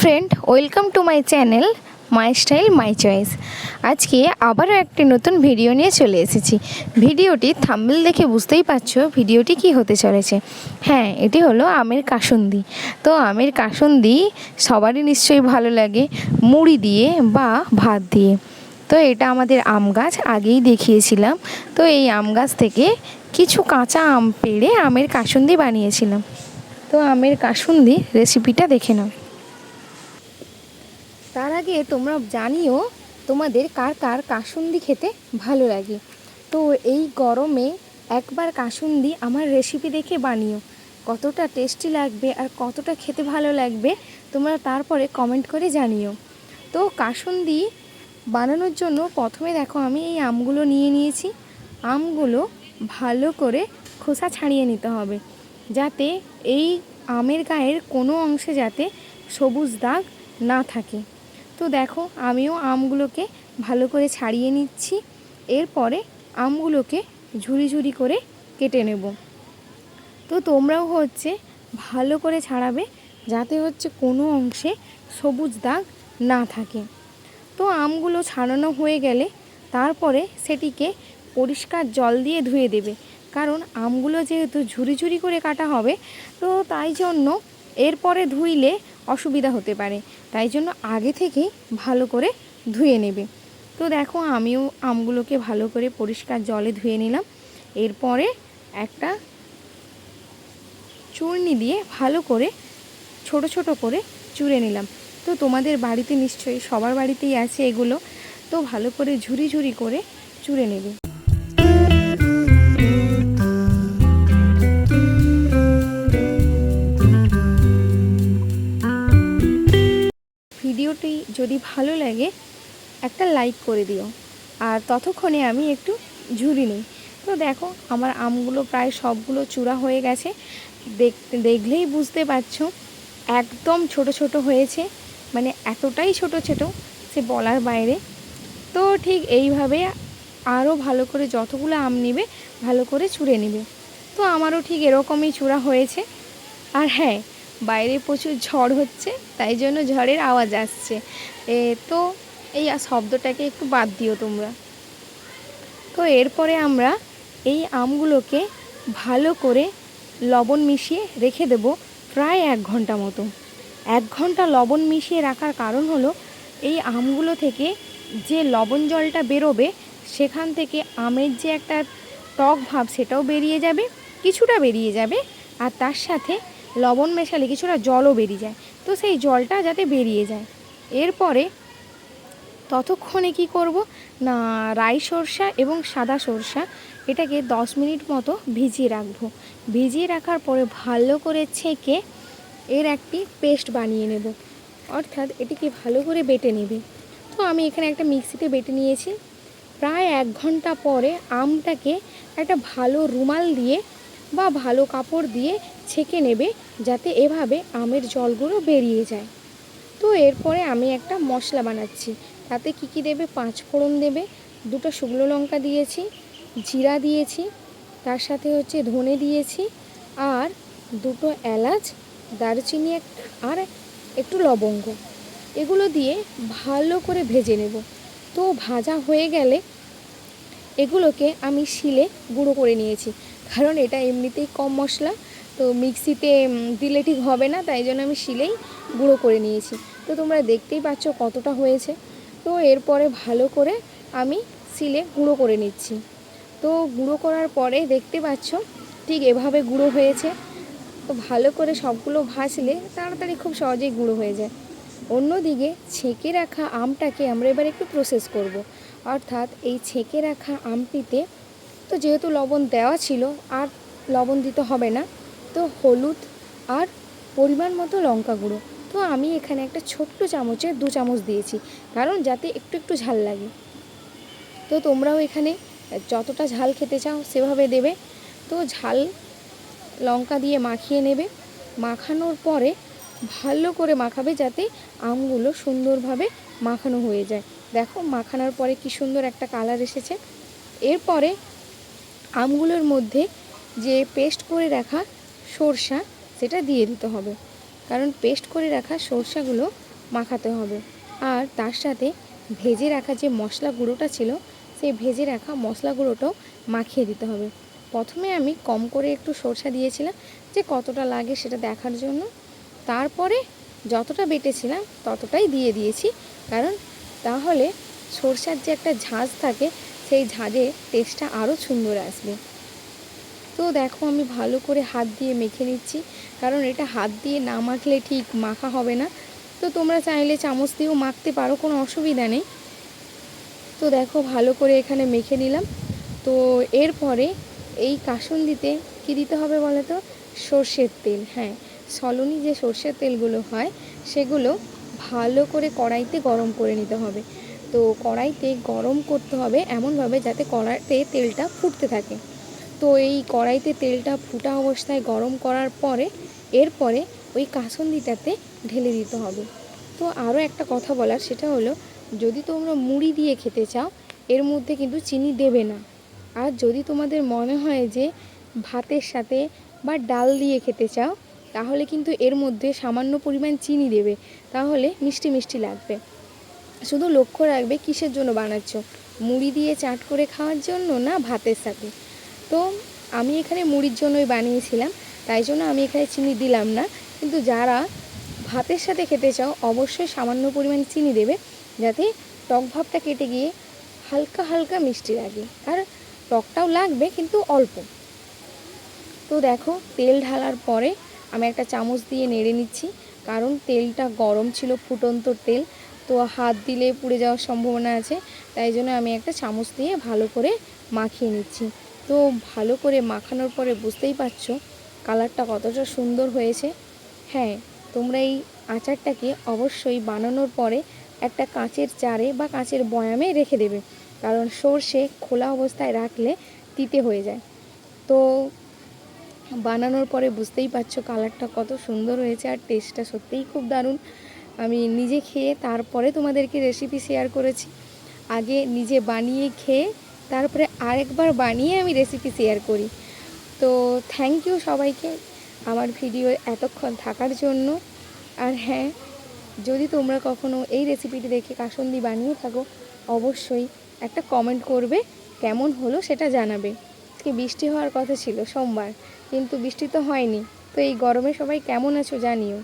Friend welcome to my channel my style my choice আজকে আবারও একটি নতুন ভিডিও নিয়ে চলে এসেছি। ভিডিওটি থাম্বেল দেখে বুঝতেই পারছ ভিডিওটি কি হতে চলেছে। হ্যাঁ এটি হলো আমের কাসুন্দি। তো আমের কাসুন্দি সবারই নিশ্চয়ই ভালো লাগে, মুড়ি দিয়ে বা ভাত দিয়ে। তো এটা আমাদের আম গাছ, আগেই দেখিয়েছিলাম। তো এই আম গাছ থেকে কিছু কাঁচা আম পেড়ে আমের কাসুন্দি বানিয়েছিলাম। তো আমের কাসুন্দি রেসিপিটা দেখে নাও। তার আগে তোমরা জানিও তোমাদের কার কার কাসুন্দি খেতে ভালো লাগে। তো এই গরমে একবার কাসুন্দি আমার রেসিপি দেখে বানিও, কতটা টেস্টি লাগবে আর কতটা খেতে ভালো লাগবে তোমরা তারপরে কমেন্ট করে জানিও। তো কাসুন্দি বানানোর জন্য প্রথমে দেখো আমি এই আমগুলো নিয়ে নিয়েছি, আমগুলো ভালো করে খোসা ছাড়িয়ে নিতে হবে, যাতে এই আমের গায়ের কোনো অংশে যাতে সবুজ দাগ না থাকে। তো দেখো, আমিও আমগুলোকে ভালো করে ছাড়িয়ে নিচ্ছি। এরপরে আমগুলোকে ঝুরি ঝুরি করে কেটে নেব। তো তোমরাও হচ্ছে ভালো করে ছাড়াবে যাতে হচ্ছে কোনো অংশে সবুজ দাগ না থাকে। তো আমগুলো ছাড়ানো হয়ে গেলে তারপরে সেটিকে পরিষ্কার জল দিয়ে ধুয়ে দেবে। কারণ আমগুলো যেহেতু ঝুরি ঝুরি করে কাটা হবে, তো তাই জন্য এরপরে ধুইলে অসুবিধা হতে পারে। তাই জন্য আগে থেকেই ভালো করে ধুয়ে নেবে। তো দেখো আমিও আমগুলোকে ভালো করে পরিষ্কার জলে ধুয়ে নিলাম। এরপরে একটা চূর্ণি দিয়ে ভালো করে ছোট ছোট করে চুড়ে নিলাম। তো তোমাদের বাড়িতে নিশ্চয়ই সবার বাড়িতেই আছে এগুলো। তো ভালো করে ঝুরি ঝুরি করে চুড়ে নেবে। ভিডিওটি যদি ভালো লাগে, একটা লাইক করে দিও। আর ততক্ষণে আমি একটু ঝুরি নিই। তো দেখো, আমার আমগুলো প্রায় সবগুলো চূড়া হয়ে গেছে। দেখতে দেখলেই বুঝতে পারছ, একদম ছোট ছোট হয়েছে। মানে এতটাই ছোট ছোট সে বলার বাইরে। তো ঠিক এইভাবে আরও ভালো করে যতগুলো আম নেবে, ভালো করে চুড়ে নেবে। তো আমারও ঠিক এরকমই চূড়া হয়েছে। আর হ্যাঁ বাইরে প্রচুর ঝড় হচ্ছে, তাই জন্য ঝড়ের আওয়াজ আসছে। এ, তো এই শব্দটাকে একটু বাদ দিও তোমরা। তো এরপরে আমরা এই আমগুলোকে ভালো করে লবণ মিশিয়ে রেখে দেব প্রায় এক ঘণ্টা মতো। এক ঘণ্টা লবণ মিশিয়ে রাখার কারণ হলো, এই আমগুলো থেকে যে লবণ জলটা বেরোবে, সেখান থেকে আমের যে একটা টক ভাব সেটাও বেরিয়ে যাবে, কিছুটা বেরিয়ে যাবে, আর তার সাথে লবণ মেশালে কিছুটা জলও বেরিয়ে যায়। তো সেই জলটা যাতে বেরিয়ে যায়। এরপরে ততক্ষণে কি করব? না, রাই সরষা এবং সাদা সরষা এটাকে দশ মিনিট মতো ভিজিয়ে রাখব। ভিজিয়ে রাখার পরে ভালো করে ছেঁকে এর একটি পেস্ট বানিয়ে নেব। অর্থাৎ এটিকে ভালো করে বেটে নেবে। তো আমি এখানে একটা মিক্সিতে বেটে নিয়েছি। প্রায় এক ঘণ্টা পরে আমটাকে একটা ভালো রুমাল দিয়ে বা ভালো কাপড় দিয়ে ছেঁকে নেবে যাতে এভাবে আমের জলগুলো বেরিয়ে যায়। তো এরপরে আমি একটা মশলা বানাচ্ছি। তাতে কি কি দেবে? পাঁচ ফোড়ন দেবে, দুটো শুকনো লঙ্কা দিয়েছি, জিরা দিয়েছি, তার সাথে হচ্ছে ধনে দিয়েছি আর দুটো এলাচ, দারচিনি আর একটু লবঙ্গ। এগুলো দিয়ে ভালো করে ভেজে নেব। তো ভাজা হয়ে গেলে এগুলোকে আমি শিলে গুঁড়ো করে নিয়েছি। কারণ এটা এমনিতেই কম মশলা, তো মিক্সিতে দিলে ঠিক হবে না, তাই জন্য আমি শিলেই গুঁড়ো করে নিয়েছি। তো তোমরা দেখতেই পাচ্ছ কতটা হয়েছে। তো এরপরে ভালো করে আমি শিলে গুঁড়ো করে নিচ্ছি। তো গুঁড়ো করার পরে দেখতে পাচ্ছ, ঠিক এভাবে গুঁড়ো হয়েছে। তো ভালো করে সবগুলো ভাজলে তাড়াতাড়ি খুব সহজেই গুঁড়ো হয়ে যায়। অন্যদিকে ছেঁকে রাখা আমটাকে আমরা এবার একটু প্রসেস করব। অর্থাৎ এই ছেঁকে রাখা আমটিতে তো যেহেতু লবণ দেওয়া ছিল, আর লবণ দিতে হবে না, তো হলুদ আর পরিমাণ মতো লঙ্কা গুঁড়ো। তো আমি এখানে একটা ছোট্ট চামচে দু চামচ দিয়েছি, কারণ যাতে একটু একটু ঝাল লাগে। তো তোমরাও এখানে যতটা ঝাল খেতে চাও সেভাবে দেবে। তো ঝাল লঙ্কা দিয়ে মাখিয়ে নেবে। মাখানোর পরে ভালো করে মাখাবে যাতে আমগুলো সুন্দরভাবে মাখানো হয়ে যায়। দেখো, মাখানোর পরে কি সুন্দর একটা কালার এসেছে। এরপরে আমগুলোর মধ্যে যে পেস্ট করে রাখা সরষা, সেটা দিয়ে দিতে হবে। কারণ পেস্ট করে রাখা সরষাগুলো মাখাতে হবে। আর তার সাথে ভেজে রাখা যে মশলা গুঁড়োটা ছিল, সেই ভেজে রাখা মশলা গুঁড়োটাও মাখিয়ে দিতে হবে। প্রথমে আমি কম করে একটু সরষা দিয়েছিলাম, যে কতটা লাগে সেটা দেখার জন্য। তারপরে যতটা বেটেছিলাম, ততটাই দিয়ে দিয়েছি। কারণ তাহলে সরষার যে একটা ঝাঁজ থাকে সেই ঝাঁজে টেস্টটা আরও সুন্দর আসবে। তো দেখো আমি ভালো করে হাত দিয়ে মেখে নিচ্ছি, কারণ এটা হাত দিয়ে না মাখলে ঠিক মাখা হবে না। তো তোমরা চাইলে চামচ দিয়েও মাখতে পারো, কোনো অসুবিধা নেই। তো দেখো ভালো করে এখানে মেখে নিলাম। তো এরপরে এই কাসুন্দিতে কী দিতে হবে বলো তো সর্ষের তেল হ্যাঁ। সলনি যে সর্ষের তেলগুলো হয়, সেগুলো ভালো করে কড়াইতে গরম করে নিতে হবে। তো কড়াইতে গরম করতে হবে এমনভাবে যাতে কড়াইতে তেলটা ফুটতে থাকে। তো এই কড়াইতে তেলটা ফুটা অবস্থায় গরম করার পরে, এরপরে ওই কাসন্দিটাতে ঢেলে দিতে হবে। তো আরও একটা কথা বলার, সেটা হলো, যদি তোমরা মুড়ি দিয়ে খেতে চাও, এর মধ্যে কিন্তু চিনি দেবে না। আর যদি তোমাদের মনে হয় যে ভাতের সাথে বা ডাল দিয়ে খেতে চাও, তাহলে কিন্তু এর মধ্যে সামান্য পরিমাণ চিনি দেবে। তাহলে মিষ্টি মিষ্টি লাগবে। শুধু লক্ষ্য রাখবে কিসের জন্য বানাচ্ছ? মুড়ি দিয়ে চাট করে খাওয়ার জন্য না ভাতের সাথে? তো আমি এখানে মুড়ির জন্যই বানিয়েছিলাম, তাই জন্য আমি এখানে চিনি দিলাম না। কিন্তু যারা ভাতের সাথে খেতে চাও, অবশ্যই সামান্য পরিমাণ চিনি দেবে, যাতে টক ভাবটা কেটে গিয়ে হালকা হালকা মিষ্টি লাগে। আর টকটাও লাগবে, কিন্তু অল্প। তো দেখো, তেল ঢালার পরে আমি একটা চামচ দিয়ে নেড়ে নিচ্ছি, কারণ তেলটা গরম ছিল ফুটন্ত তেল। তো হাত দিলে পুড়ে যাওয়ার সম্ভাবনা আছে, তাই জন্য আমি একটা চামচ দিয়ে ভালো করে মাখিয়ে নিচ্ছি। তো ভালো করে মাখানোর পরে বুঝতেই পারছ কালারটা কতটা সুন্দর হয়েছে। হ্যাঁ তোমরা এই আচারটাকে অবশ্যই বানানোর পরে একটা কাঁচের চারে বা কাঁচের বয়ামে রেখে দেবে, কারণ সর্ষে খোলা অবস্থায় রাখলে তিতে হয়ে যায়। তো বানানোর পরে বুঝতেই পারছ কালারটা কত সুন্দর হয়েছে আর টেস্টটা সত্যিই খুব দারুণ। আমি নিজে খেয়ে তারপরে তোমাদেরকে রেসিপি শেয়ার করেছি। আগে নিজে বানিয়ে খেয়ে তারপরে আরেকবার বানিয়ে আমি রেসিপি শেয়ার করি। তো থ্যাংক ইউ সবাইকে আমার ভিডিও এতক্ষণ থাকার জন্য। আর হ্যাঁ যদি তোমরা কখনো এই রেসিপিটি দেখে কাসন্দি বানিয়ে থাকো, অবশ্যই একটা কমেন্ট করবে, কেমন হলো সেটা জানাবে। আজকে বৃষ্টি হওয়ার কথা ছিল সোমবার, কিন্তু বৃষ্টি তো হয়নি। তো এই গরমে সবাই কেমন আছো জানিও।